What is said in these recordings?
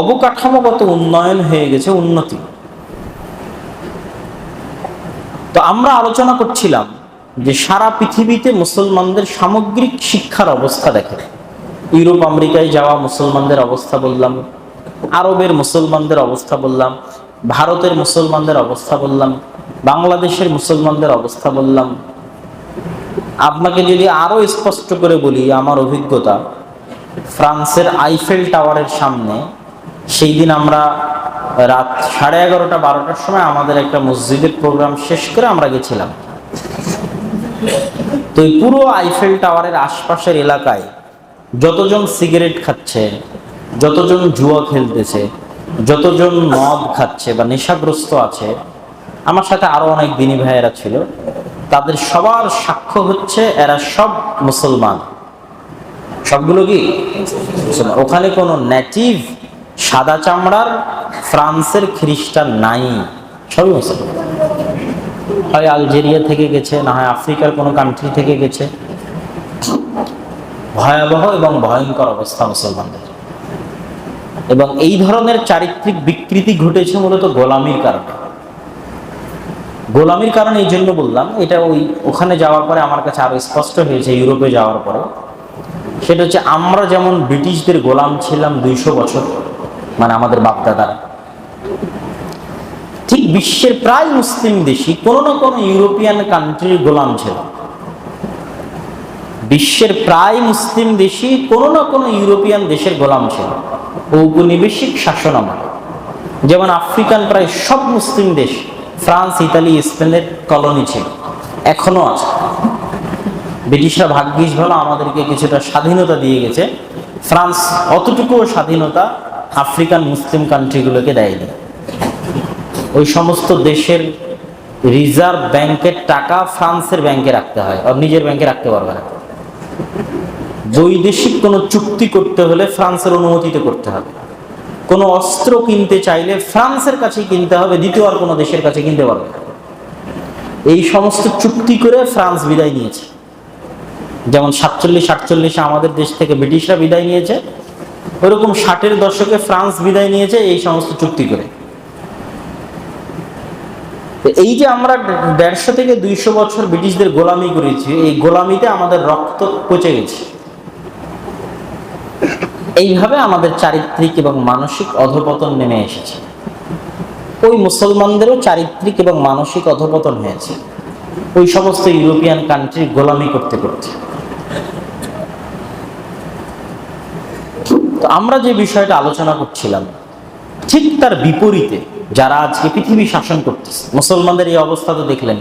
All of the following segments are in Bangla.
অবকাঠামোগত উন্নয়ন হয়ে গেছে, উন্নতি। তো আমরা আলোচনা করছিলাম যে সারা পৃথিবীতে মুসলমানদের সামগ্রিক শিক্ষার অবস্থা দেখে ইউরোপ, আমেরিকায় যাওয়া মুসলমানদের অবস্থা বললাম, আরবের মুসলমানদের অবস্থা বললাম, ভারতের মুসলমানদের অবস্থা বললাম, বাংলাদেশের মুসলমানদের অবস্থা বললাম। আপনাকে যদি আরও স্পষ্ট করে বলি আমার অভিজ্ঞতা, ফ্রান্সের আইফেল টাওয়ারের সামনে সেই দিন আমরা রাত সাড়ে এগারোটা, বারোটার সময় আমাদের একটা মসজিদের প্রোগ্রাম শেষ করে আমরা গেছিলাম। তো এই পুরো আইফেল টাওয়ারের আশপাশের এলাকায় যতজন সিগারেট খাচ্ছে, যতজন জুয়া খেলতেছে, যতজন মদ খাচ্ছে বা নেশাগ্রস্ত আছে, আমার সাথে আরও অনেক দিনী ভাইয়েরা ছিল, তাদের সবার সাক্ষ্য হচ্ছে এরা সব মুসলমান। সবগুলো কি। ওখানে কোনো নেটিভ সাদা চামড়ার ফ্রান্সের খ্রিস্টান নাই। সবই মুসলমান হয় আলজেরিয়া থেকে গেছে, না হয় আফ্রিকার কোনো কান্ট্রি থেকে গেছে। ভয়াবহ এবং ভয়ঙ্কর অবস্থা মুসলমানদের। এবং এই ধরনের চারিত্রিক বিকৃতি ঘটেছে মূলত গোলামির কারণে। গোলামির কারণে এই জন্য বললাম, এটা ওই ওখানে যাওয়ার পরে আমার কাছে আরও স্পষ্ট হয়েছে, ইউরোপে যাওয়ার পরে। সেটা হচ্ছে আমরা যেমন ব্রিটিশদের গোলাম ছিলাম দুইশো বছর। মানে আমাদের বাপদাদারা। ঠিক বিশ্বের প্রায় মুসলিম দেশই কোনো না কোনো ইউরোপিয়ান কান্ট্রির গোলাম ছিল। বিশ্বের প্রায় মুসলিম দেশই কোনো না কোনো ইউরোপিয়ান দেশের গোলাম ছিল। ঔপনিবেশিক শাসন আমলে যেমন আফ্রিকান প্রায় সব মুসলিম দেশ, ফ্রান্স, ইতালি, স্পেনের কলোনি ছিল, এখনও আছে। ব্রিটিশরা ভাগ্যিস ভালো আমাদেরকে কিছুটা স্বাধীনতা দিয়ে গেছে। ফ্রান্স অতটুকুও স্বাধীনতা আফ্রিকান মুসলিম কান্ট্রিগুলোকে দেয়নি ওই সমস্ত দেশের রিজার্ভ ব্যাংকের টাকা ফ্রান্সের ব্যাংকে রাখতে হয়, আর নিজের ব্যাংকে রাখতে পারবে না। বৈদেশিক কোনো চুক্তি করতে হলে ফ্রান্সের অনুমতিতে করতে হবে। কোনো অস্ত্র কিনতে চাইলে ফ্রান্সের কাছে কিনতে হবে, দ্বিতীয় আর কোনো দেশের কাছে কিনতে পারবে এই সমস্ত চুক্তি করে ফ্রান্স বিদায় নিয়েছে। যেমন সাতচল্লিশ আটচল্লিশে আমাদের দেশ থেকে ব্রিটিশরা বিদায় নিয়েছে ওরকম ষাটের দশকে ফ্রান্স বিদায় নিয়েছে এই সমস্ত চুক্তি করে। এই যে আমরা দেড়শো থেকে দুইশো বছর ব্রিটিশদের গোলামি করেছি, এই গোলামিতে আমাদের রক্ত পচে গেছে। এইভাবে আমাদের চারিত্রিক এবং মানসিক অধপতন নেমে এসেছে। ওই মুসলমানদেরও চারিত্রিক এবং মানসিক অধপতন হয়েছে। ওই সমস্ত ইউরোপিয়ান কান্ট্রি গোলামি করতে করতে। তো আমরা যে বিষয়টা আলোচনা করছিলাম, ঠিক তার বিপরীতে যারা আজকে পৃথিবী শাসন করতেছে, মুসলমানদের এই অবস্থা তো দেখলেন,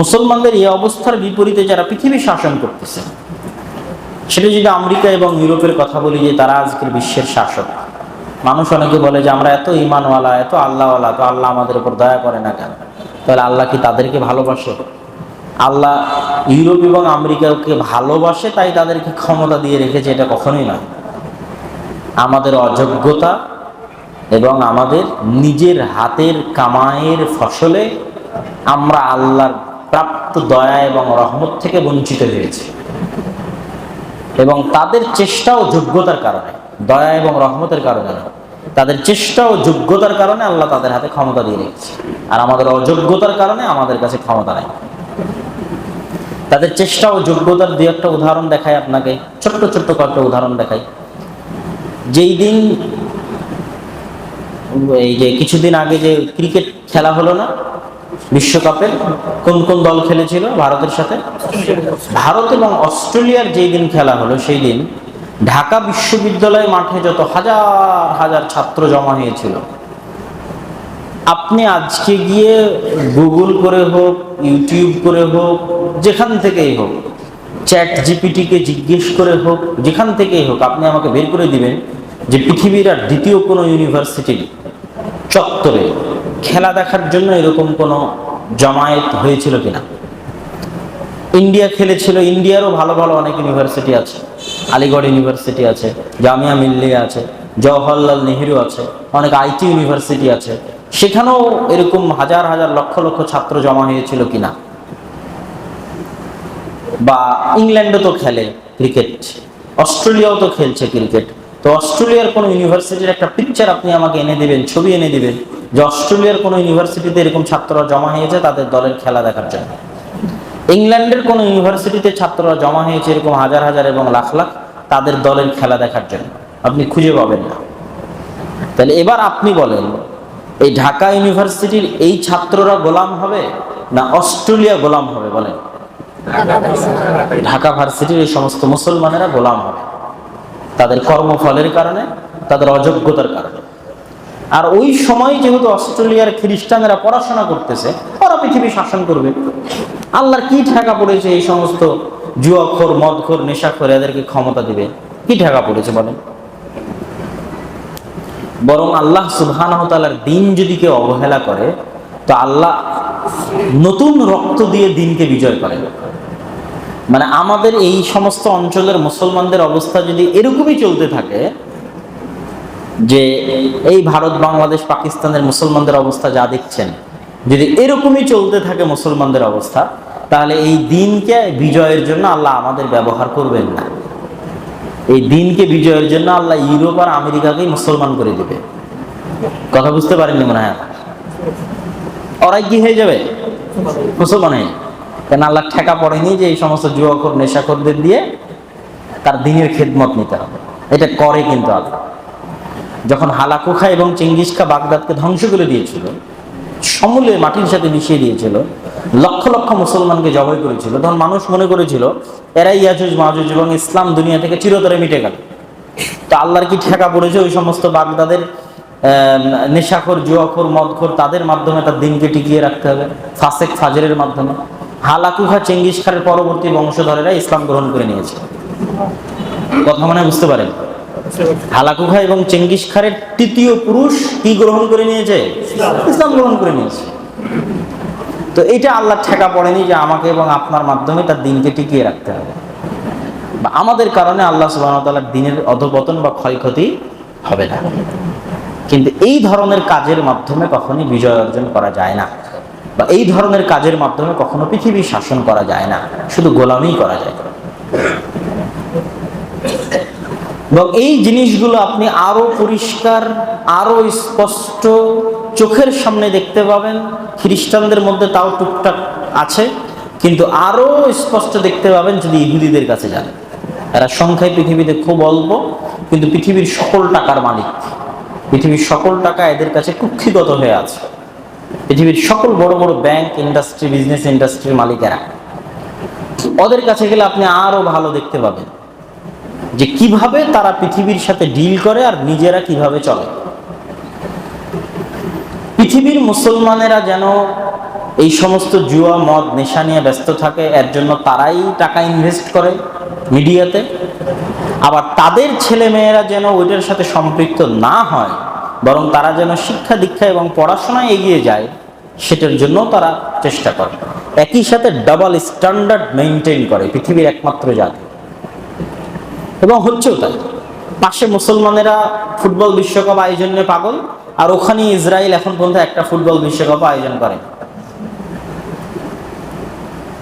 মুসলমানদের এই অবস্থার বিপরীতে যারা পৃথিবী শাসন করতেছে, সেটা যদি আমেরিকা এবং ইউরোপের কথা বলি যে তারা আজকের বিশ্বের শাসক, মানুষ অনেকে বলে যে আমরা এত ইমানওয়ালা এত আল্লাহওয়ালা, তো আল্লাহ আমাদের উপর দয়া করে না কেন? তাহলে আল্লাহ কি তাদেরকে ভালোবাসে? আল্লাহ ইউরোপ এবং আমেরিকাকে ভালোবাসে, তাই তাদেরকে ক্ষমতা দিয়ে রেখেছে, এটা কখনোই নয়। আমাদের অযোগ্যতা এবং আমাদের নিজের হাতের কামায়ের ফসলে আমরা আল্লাহর প্রাপ্ত দয়া এবং রহমত থেকে বঞ্চিত হয়েছি। এবং তাদের চেষ্টা ও যোগ্যতার কারণে, দয়া এবং রহমতের কারণে তাদের চেষ্টা ও যোগ্যতার কারণে আল্লাহ তাদের হাতে ক্ষমতা দিয়ে রেখেছে। আর আমাদের অযোগ্যতার কারণে আমাদের কাছে ক্ষমতা নেই। তাদের চেষ্টা ও যোগ্যতার দু একটা উদাহরণ দেখায় আপনাকে, ছোট্ট ছোট্ট কয়েকটা উদাহরণ দেখাই। যেই দিন, এই যে কিছুদিন আগে যে ক্রিকেট খেলা হলো না বিশ্বকাপের কোন কোন দল খেলেছিল ভারতের সাথে? ভারত এবং অস্ট্রেলিয়ার যেই দিন খেলা হলো, সেই দিন ঢাকা বিশ্ববিদ্যালয় মাঠে যত হাজার হাজার ছাত্র জমা হয়েছিল, আপনি আজকে গিয়ে গুগল করে হোক, ইউটিউব করে হোক, যেখান থেকেই হোক, চ্যাট জিপিটিকে জিজ্ঞেস করে হোক, যেখান থেকেই হোক, আপনি আমাকে বের করে দিবেন। যে পৃথিবীর আর দ্বিতীয় কোনো ইউনিভার্সিটির চত্বরে খেলা দেখার জন্য এরকম কোনো জমায়েত হয়েছিল কিনা? ইন্ডিয়া খেলেছিল, ইন্ডিয়ারও ভালো ভালো অনেক ইউনিভার্সিটি আছে। আলিগড় ইউনিভার্সিটি আছে, জামিয়া মিল্লিয়া আছে, জওহরলাল নেহেরু আছে, অনেক আইটি ইউনিভার্সিটি আছে। সেখানেও এরকম হাজার হাজার লক্ষ লক্ষ ছাত্র জমা হয়েছিল কিনা? বা ইংল্যান্ডও তো খেলে ক্রিকেট, অস্ট্রেলিয়াও তো খেলছে ক্রিকেট। তো অস্ট্রেলিয়ার কোনো ইউনিভার্সিটির একটা পিকচার আপনি আমাকে এনে দিবেন ছবি এনে দিবেন যে অস্ট্রেলিয়ার কোনো ইউনিভার্সিটিতে এরকম ছাত্ররা জমা হয়েছে তাদের দলের খেলা দেখার জন্য। ইংল্যান্ডের কোনো ইউনিভার্সিটিতে ছাত্ররা জমা হয়েছে এরকম হাজার হাজার এবং লাখ লাখ তাদের দলের খেলা দেখার জন্য। আপনি খুঁজে পাবেন না। তাহলে এবার আপনি বলেন এই ঢাকা ইউনিভার্সিটির এই ছাত্ররা গোলাম হবে না অস্ট্রেলিয়া গোলাম হবে বলেন? ঢাকা ভার্সিটির এই সমস্ত মুসলমানেরা গোলাম হবে। তাদের কর্মফলের কারণে, তাদের অযোগ্যতার কারণে। আর ওই সময় যেহেতু অস্ট্রেলিয়ার খ্রিস্টানেরা পড়াশোনা করতেছে, ওরা পৃথিবী শাসন করবে। আল্লাহর কি ঠেকা পড়েছে এই সমস্ত জুয়াখোর, মদখোর, নেশাখোর, এদেরকে ক্ষমতা দিবে? কি ঠেকা পড়েছে বলেন? বরং আল্লাহ তাআলার দিন যদি কেউ অবহেলা করে, তো আল্লাহ নতুন রক্ত দিয়ে দিনকে বিজয় করে মানে আমাদের এই সমস্ত অঞ্চলের মুসলমানদের অবস্থা যদি এরকমই চলতে থাকে, যে এই ভারত, বাংলাদেশ, পাকিস্তানের মুসলমানদের অবস্থা যা দেখছেন, যদি এরকমই চলতে থাকে মুসলমানদের অবস্থা, তাহলে এই দিনকে বিজয়ের জন্য আল্লাহ আমাদের ব্যবহার করবেন না। এই দিনকে বিজয়ের জন্য আল্লাহ ইউরোপ আর আমেরিকাকেই মুসলমান করে দেবে। কথা বুঝতে পারেননি মনে হয়। ওরাই কি হয়ে যাবে? মুসলমান হয়ে কেন আল্লাহ ঠেকা পড়েনি যে এই সমস্ত যুবকর নেশাখোরদের দিয়ে তার দিনের খেদমত নিতে হবে। এটা করে কিন্তু আল্লাহ। যখন হালাকুখা এবং চেঙ্গিস খা বাগদাদকে ধ্বংস করে দিয়েছিল, সমূলে মাটির সাথে মিশিয়ে দিয়েছিল, লক্ষ লক্ষ মুসলমানকে জবাই করেছিল, তখন মানুষ মনে করেছিল, এরাই ইয়াজুজ মাহুজ এবং ইসলাম দুনিয়া থেকে চিরতরে মিটে গেল। তো আল্লাহর কি ঠেকা পড়েছে ওই সমস্ত বাগদাদের নেশাখোর, জুয়াখোর, মদখোর, তাদের মাধ্যমে তার দিনকে টিকিয়ে রাখতে হবে? ফাসেক, ফাজরের মাধ্যমে। হালাকুখা চেঙ্গিস খানের পরবর্তী বংশধরেরা ইসলাম গ্রহণ করে নিয়েছে। কথা মানে বুঝতে পারেন? হালাকুখা এবং চেঙ্গিস খানের তৃতীয় পুরুষ কি গ্রহণ করে নিয়েছে? ইসলাম গ্রহণ করে নিয়েছে। তো এটা আল্লাহ ঠেকা পড়েনি যে আমাকে এবং আপনার মাধ্যমে তার দিনকে টিকিয়ে রাখতে হবে। বা আমাদের কারণে আল্লাহ সুবাহ দিনের অধপতন বা ক্ষয়ক্ষতি হবে না। কিন্তু এই ধরনের কাজের মাধ্যমে কখনোই বিজয় অর্জন করা যায় না। বা এই ধরনের কাজের মাধ্যমে কখনো পৃথিবী শাসন করা যায় না, শুধু গোলামি করা যায়। এবং এই জিনিসগুলো আপনি আরও পরিষ্কার, আরও স্পষ্ট চোখের সামনে দেখতে পাবেন। খ্রিস্টানদের মধ্যে তাও টুকটাক আছে, কিন্তু আরও স্পষ্ট দেখতে পাবেন যদি ইহুদিদের কাছে যান। এরা সংখ্যায় পৃথিবীতে খুব অল্প, কিন্তু পৃথিবীর সকল টাকার মালিক। পৃথিবীর সকল টাকা এদের কাছে কুক্ষিগত হয়ে আছে। পৃথিবীর সকল বড় বড় ব্যাংক ইন্ডাস্ট্রি বিজনেস ইন্ডাস্ট্রির মালিকেরা। ওদের কাছে গেলে আপনি আরও ভালো দেখতে পাবেন যে কীভাবে তারা পৃথিবীর সাথে ডিল করে আর নিজেরা কীভাবে চলে। পৃথিবীর মুসলমানেরা যেন এই সমস্ত জুয়া, মদ, নেশা নিয়ে ব্যস্ত থাকে, এর জন্য তারাই টাকা ইনভেস্ট করে মিডিয়াতে আবার তাদের ছেলে মেয়েরা যেন ওইটার সাথে সম্পৃক্ত না হয় বরং তারা যেন শিক্ষা, দীক্ষা এবং পড়াশোনায় এগিয়ে যায়, সেটার জন্য তারা চেষ্টা করে। একই সাথে ডাবল স্ট্যান্ডার্ড মেনটেন করে পৃথিবীর একমাত্র জাতি। এবং হচ্ছেও তাই। পাশে মুসলমানেরা ফুটবল বিশ্বকাপ আয়োজনে পাগল, আর ওখানে ইসরায়েল এখন পর্যন্ত একটা ফুটবল বিশ্বকাপ আয়োজন করে।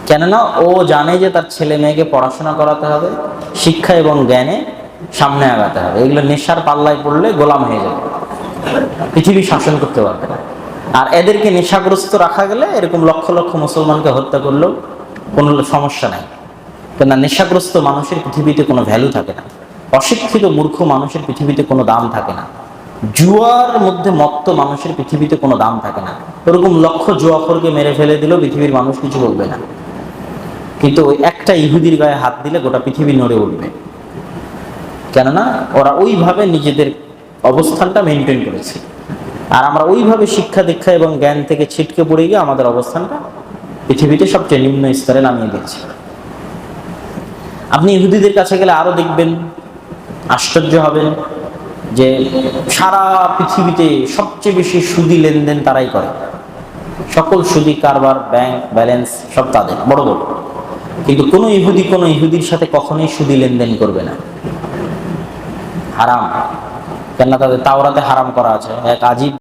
কেননা ও জানে যে তার ছেলে মেয়েকে পড়াশোনা করাতে হবে, শিক্ষা এবং জ্ঞানে সামনে আগাতে হবে। এগুলো নেশার পাল্লায় পড়লে গোলাম হয়ে যাবে। পৃথিবী শাসন করতে পারবে আর এদেরকে নেশাগ্রস্ত রাখা গেলে এরকম লক্ষ লক্ষ মুসলমানকে হত্যা করলেও কোনো সমস্যা নাই। কেননা নেশাগ্রস্ত মানুষের পৃথিবীতে কোনো ভ্যালু থাকে না। অশিক্ষিত মূর্খ মানুষের পৃথিবীতে কোনো দাম থাকে না। জুয়ার মধ্যে মত্ত মানুষের পৃথিবীতে কোনো দাম থাকে না। ওরকম লক্ষ জুয়াখরকে মেরে ফেলে দিলেও পৃথিবীর মানুষ কিছু বলবে না। কিন্তু ওই একটা ইহুদির গায়ে হাত দিলে গোটা পৃথিবী নড়ে উঠবে। কেননা ওরা ওইভাবে নিজেদের অবস্থানটা মেনটেন করেছি। আর আমরা ওইভাবে শিক্ষা দীক্ষা এবং জ্ঞান থেকে ছিটকে পড়ে গিয়ে আমাদের অবস্থানটা পৃথিবীতে সবচেয়ে নিম্ন স্তরে নামিয়ে দিয়েছি। আপনি ইহুদিদের কাছে গেলে আরও দেখবেন, আশ্চর্য হবেন যে সারা পৃথিবীতে সবচেয়ে বেশি সুদি লেনদেন তারাই করে। সকল সুদি কারবার, ব্যাংক, ব্যালেন্স সব তাদের, বড় বড়। কিন্তু কোনো ইহুদি কোনো ইহুদির সাথে কখনোই সুদি লেনদেন করবে না। হারাম। কেননা তাদের তাওরাতে হারাম করা আছে। এক আজীব